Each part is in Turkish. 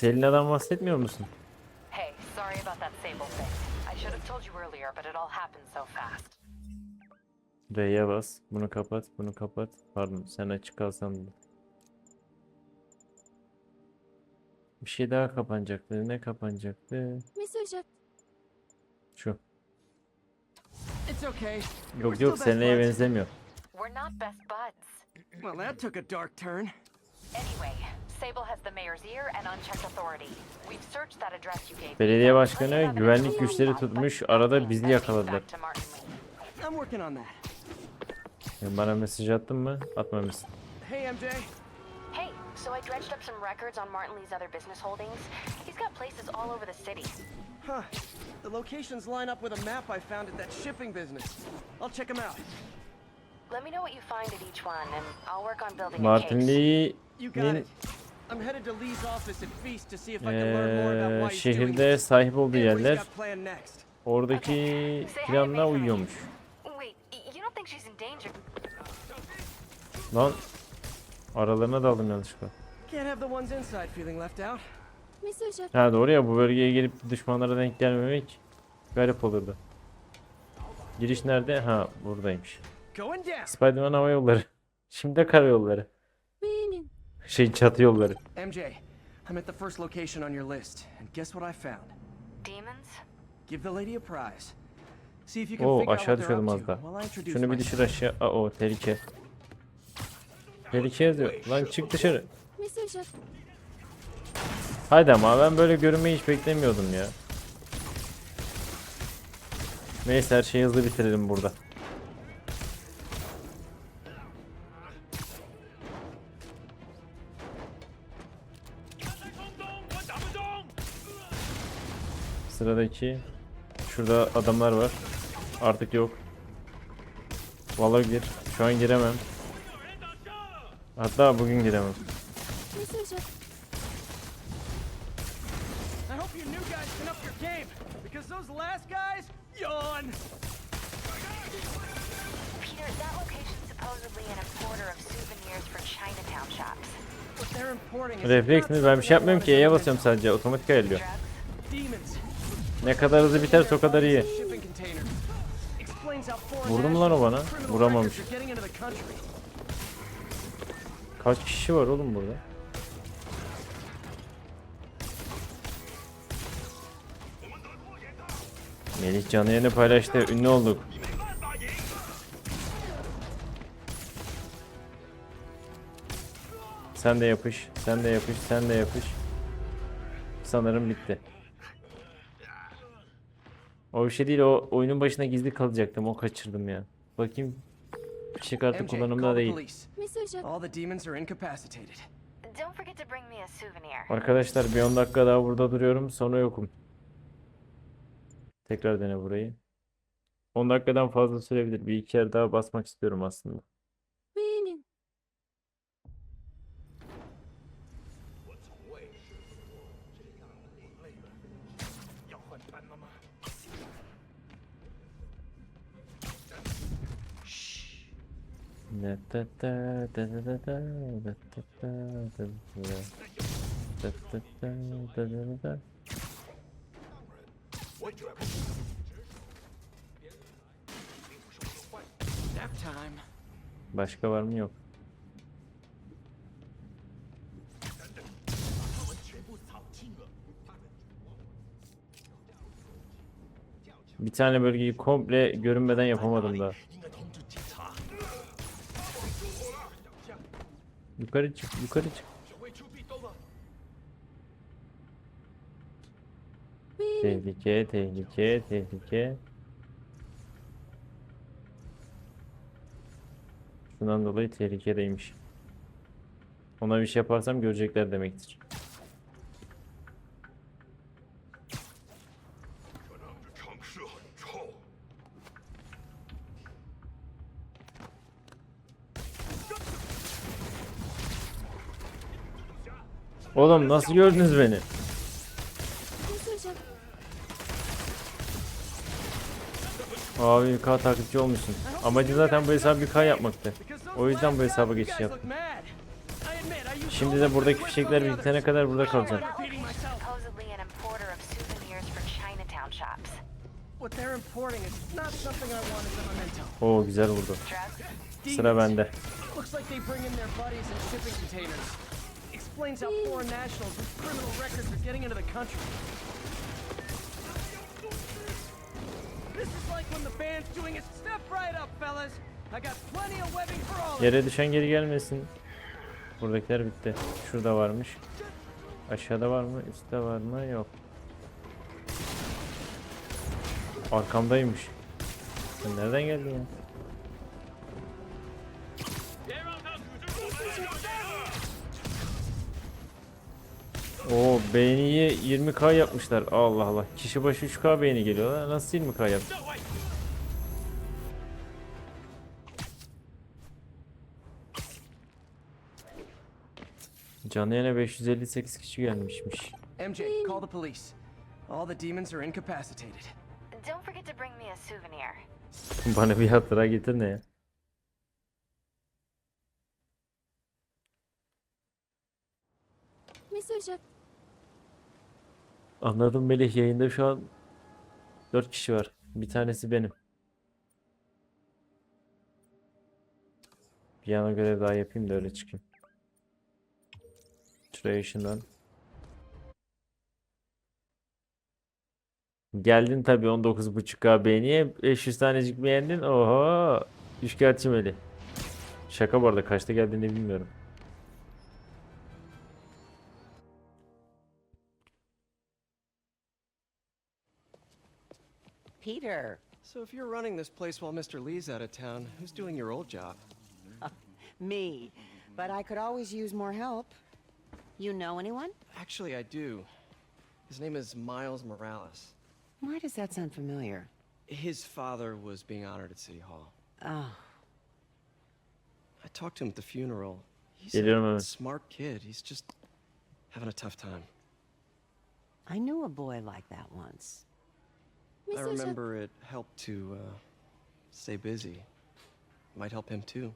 Selina'dan bahsetmiyor musun? Hey, sorry about that Sable thing. I should have told you earlier, but it all happened so fast. R'ye bas. Bunu kapat. Bunu kapat. Pardon sen açık kalsan da. Bir şey daha kapanacaktı. Ne kapanacaktı? Mesaj at. Şu. It's okay. Yok yok Selina'ya benzemiyor. We're not best buds. Well, that took a dark turn. Anyway, Sable has the mayor's ear and unchecked authority. We've searched that address you gave me. Belediye başkanı güvenlik to güçleri tutmuş, arada bizi yakaladılar. Martin. I'm working on that. Ya Bana mesaj attın mı? Atmamışsın. Hey, MJ. Hey, so I dredged up some records on Martin Lee's other business holdings. He's got places all over the city. Huh. The locations line up with a map I found at that shipping business. I'll check them out. Let me know what you find at each one, and I'll work on building a Martin case. You got Lee'nin Şehirde sahip olduğu yerler oradaki planla uyuyormuş. Lan aralarına daldım yanlışlıkla. Ha doğru ya bu bölgeye gelip düşmanlara denk gelmemek garip olurdu. Giriş nerede? Ha buradaymış. Spiderman hava yolları. Şimdi de karayolları. Beğenin. Şey çatı yolları. MJ, I'm at the first location on your list, and guess what I found? Demons? Give the lady a prize. See if you can Oo figure out aşağı what they're düşüyordum up az to daha. while I introduce Şunu bir myself. düşür aşağı. Aa o tehlike. Tehlike yazıyor. Lan çık dışarı. Haydi ama ben böyle görünmeyi hiç beklemiyordum ya. Neyse her şeyi hızlı bitirelim burada. Şurada da iki. Şurada adamlar var. Artık yok. Valla gir. Şu an giremem. Hatta bugün giremem. Refleks mi? Ben bir şey yapmıyorum ki. E'ye basıyorum sadece. Otomatik ayarlıyor. Ne kadar hızlı biterse o kadar iyi. Vurdu mu lan o bana? Vuramamış. Kaç kişi var oğlum burada? Melih canlı yayını paylaştı. Ünlü olduk. Sen de yapış, sen de yapış, sen de yapış. Sanırım bitti. O bir şey değil, o oyunun başına gizli kalacaktım, o kaçırdım ya. Bakayım. Fişek kartı MJ, kullanımda değil. Arkadaşlar bir 10 dakika daha burada duruyorum sonra yokum. Tekrar dene burayı. 10 dakikadan fazla sürebilir. Bir iki yer daha basmak istiyorum aslında. Başka var mı? Yok. Bir tane bölgeyi komple görünmeden yapamadım daha. Yukarı çık, yukarı çık. Tehlike, tehlike, tehlike. Şundan dolayı tehlikedeymiş. Ona bir şey yaparsam görecekler demektir. Oğlum nasıl gördünüz beni? Abi K taklitçi olmuşsun. Amacı zaten bu hesabı bir K yapmaktı. O yüzden bu hesaba geçiş yaptım. Şimdi de buradaki fişekler bitene kadar burada kalacak. Oo güzel vurdu. Sıra bende. Explains how foreign nationals with criminal records are getting into the country. This is like when the band's doing it. Step right up, fellas. I got plenty of webbing for all. Yere düşen geri gelmesin. Buradakiler bitti. Şurada varmış. Aşağıda var mı? Üstte var mı? Yok. Arkamdaymış. Sen nereden geldin ya? Oo beğeniyi 20k yapmışlar. Allah Allah. Kişi başı 3k beğeni geliyor. lan. Nasıl 20k yap? Canlı yayına 558 kişi gelmişmiş. MJ, call the police. All the demons are incapacitated. Don't forget to bring me a souvenir. Bana bir hatıra getir ne ya? mesaj at. Anladım Melih yayında şu an 4 kişi var. Bir tanesi benim. Bir yana görev daha yapayım da öyle çıkayım. Şuraya ışından. Geldin tabii 19.5K beğeniye 500 tanecik beğendin. Oho. Üçkağıtçı Melih. Şaka bu arada kaçta geldiğini bilmiyorum. Peter, So if you're running this place while Mr. Lee's out of town, who's doing your old job? me. But I could always use more help. You know anyone? Actually, I do. His name is Miles Morales. Why does that sound familiar? His father was being honored at City Hall. Oh, I talked to him at the funeral. He's Geliyorum a hemen. smart kid. He's just having a tough time. I knew a boy like that once. I mesaj at. remember it helped to uh, stay busy. Might help him too.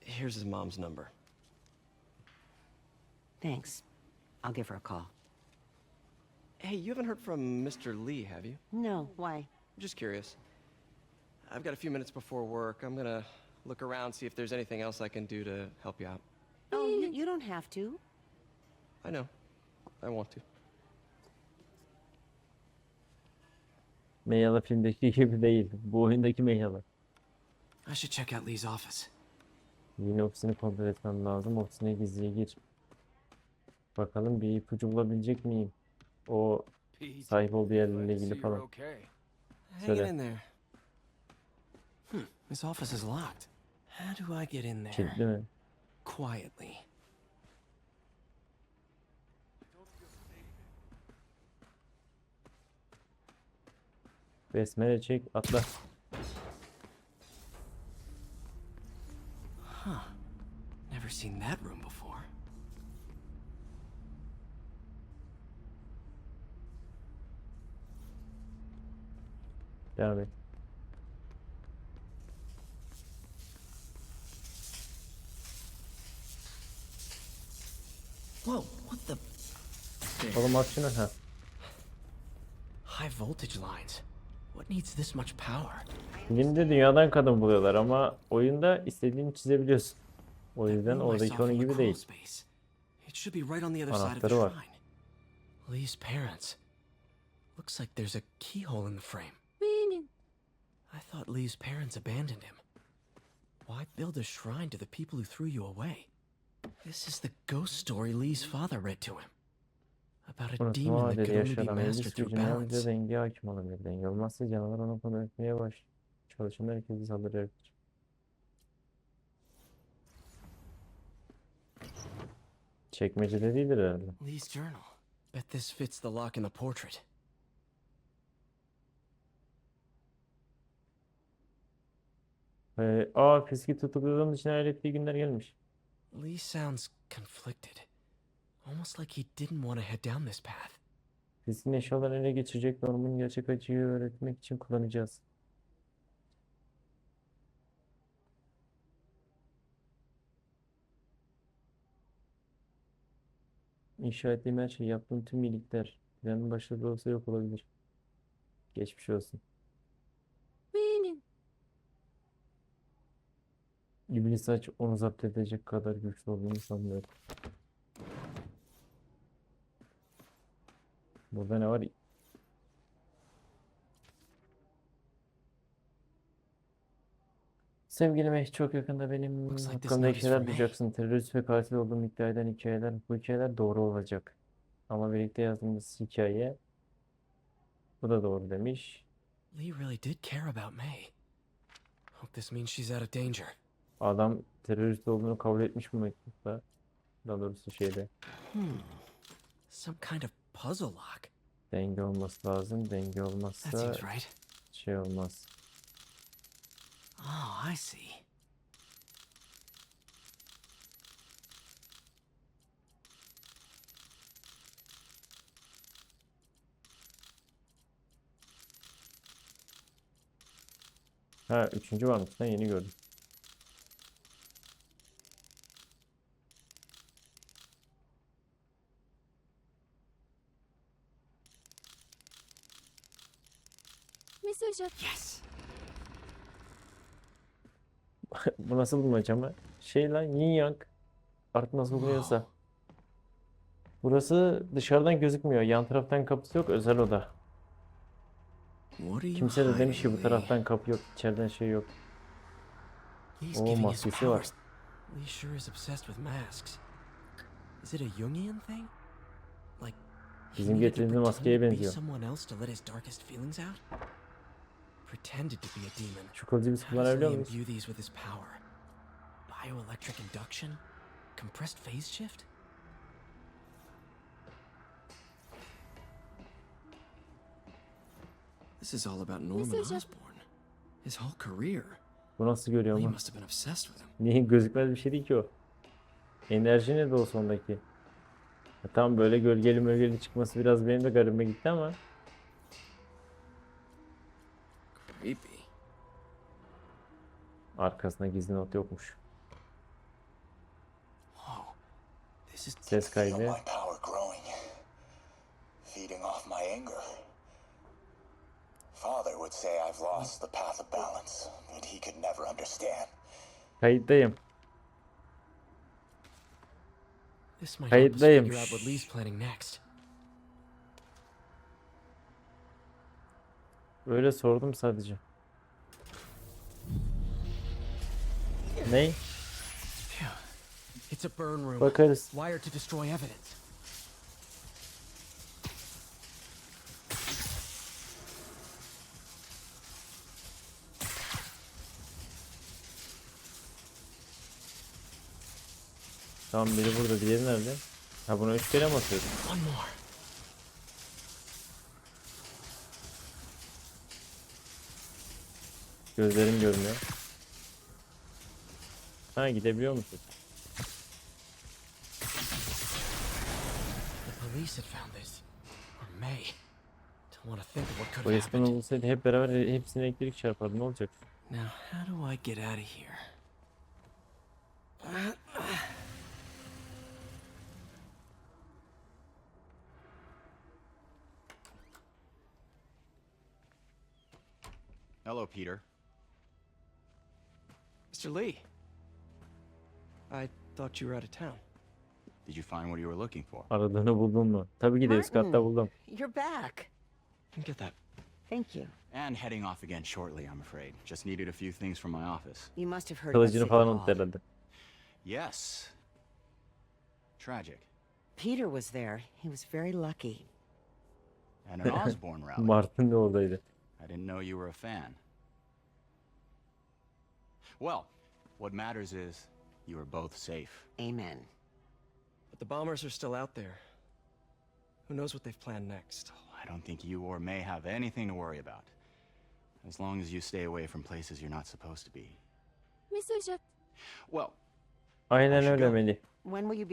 Here's his mom's number. Thanks. I'll give her a call. Hey, you haven't heard from Mr. Lee, have you? No, why? I'm just curious. I've got a few minutes before work. I'm gonna look around, see if there's anything else I can do to help you out. Oh, you, you don't have to. I know. I want to. Meyala filmdeki gibi değil. Bu oyundaki Meyala. I should check out Lee's office. Yine ofisini kontrol etmem lazım. Ofisine gizliye gir. Bakalım bir ipucu bulabilecek miyim? O sahip olduğu yerlerle ilgili falan. Söyle. there. This office is locked. How do I get in there? Kilitli mi? Quietly. Besmele çek atla. Never seen that room before. Devam et. Whoa, what the? Oğlum şunu. Ha. High voltage lines. What needs this much power? Filmde dünyadan kadın buluyorlar ama oyunda istediğini çizebiliyorsun. O yüzden oradaki onun gibi değil. It should be right on the other side of the shrine. Lee's parents. Looks like there's a keyhole in the frame. I thought Lee's parents abandoned him. Why build a shrine to the people who threw you away? This is the ghost story Lee's father read to him. About a Unutma demon that vadeli could only be yaşayan mastered Elvis through gücüne balance. yalnızca denge hakim olabilir. Denge olmazsa canavar onu kontrol etmeye baş. Çalışan herkesi saldırır. Çekmecede değildir herhalde. Lee's journal. Bet this fits the lock in the portrait. Ee, aa fiski tutukladığım için hayal ettiği günler gelmiş. Lee sounds conflicted. Almost like he didn't want to head down this path. Keskin eşyaları ele geçirecek normun gerçek acıyı öğretmek için kullanacağız. İnşa ettiğim her şey, yaptığım tüm iyilikler. Planın başarılı olsa yok olabilir. Geçmiş olsun. Benim. İblis saç onu zapt edecek kadar güçlü olduğunu sanmıyorum. Burada ne var? Sevgilime çok yakında benim Looks like this hakkımda for me. duyacaksın. Terörist ve katil olduğumu iddia eden hikayeler, bu hikayeler doğru olacak. Ama birlikte yazdığımız hikaye bu da doğru demiş. Lee really did care about May. Hope this means she's out of danger. Adam terörist olduğunu kabul etmiş bu mektupta. Daha doğrusu şeyde. Hmm. Some kind of puzzle lock. Denge olması lazım. Denge That olmazsa seems right. şey olmaz. Oh, I see. Ha üçüncü varmış lan yeni gördüm. Nasıl bulmaca ama? Şey lan yin yang. Artık nasıl buluyorsa. Burası dışarıdan gözükmüyor. Yan taraftan kapısı yok. Özel oda. Kimse de demiş ki bu taraftan kapı yok. içeriden şey yok. His maskesi var. Lee sure is obsessed with masks. Is it a Jungian thing? Like he Bizim getirdiğimiz maskeye benziyor. someone else to let his darkest feelings out? Pretended to be a demon. Şu kılıcı biz kullanabiliyor muyuz? imbue these with his power? Bioelectric induction? Compressed phase shift? This is all about Norman. Osborn. His whole career. Bu nasıl görüyor Lee mu? must have been obsessed with him. Niye gözükmez bir şey değil ki o. Enerji ne de o sondaki. Ya Tam böyle gölgeli mölgeli çıkması biraz benim de garibime gitti ama. Creepy. Arkasında gizli not yokmuş. This is Ses Feel kaydı. my power growing, feeding off my anger. Father would say I've lost the path of balance, but he could never understand. Kayıttayım. This might help us figure Kayıttayım. out what Lee's planning next. Öyle sordum sadece. Ne? It's a burn room. Bakarız. Wired to destroy evidence. Tamam biri burada diğeri nerede? Ha buna üç kere mi atıyordum? One more. Gözlerim görmüyor. Ha gidebiliyor musun? Police had found this. Or may. Don't want to think of what could Bu have espan happened. olsaydı hep beraber hepsine elektrik çarpardı ne olacak? Now, how do I get out of here? Hello, Peter. Mr. Lee. I thought you were out of town. Did you find what you were looking for? Aradığını buldun mu? Tabii ki de üst katta buldum. You're back. Get that. Thank you. And heading off again shortly, I'm afraid. Just needed a few things from my office. You must have heard Kılıcını falan unuttu herhalde. Yes. Tragic. Peter was there. He was very lucky. And an Osborne rally. Martin de oradaydı. I didn't know you were a fan. Well, what matters is you are both safe. Amen. But the bombers are still out there. Who knows what they've planned next? Oh, I don't think you or May have anything to worry about. As long as you stay away from places you're not supposed to be. Mesaj at. Well, Aynen should öyle go. When will you be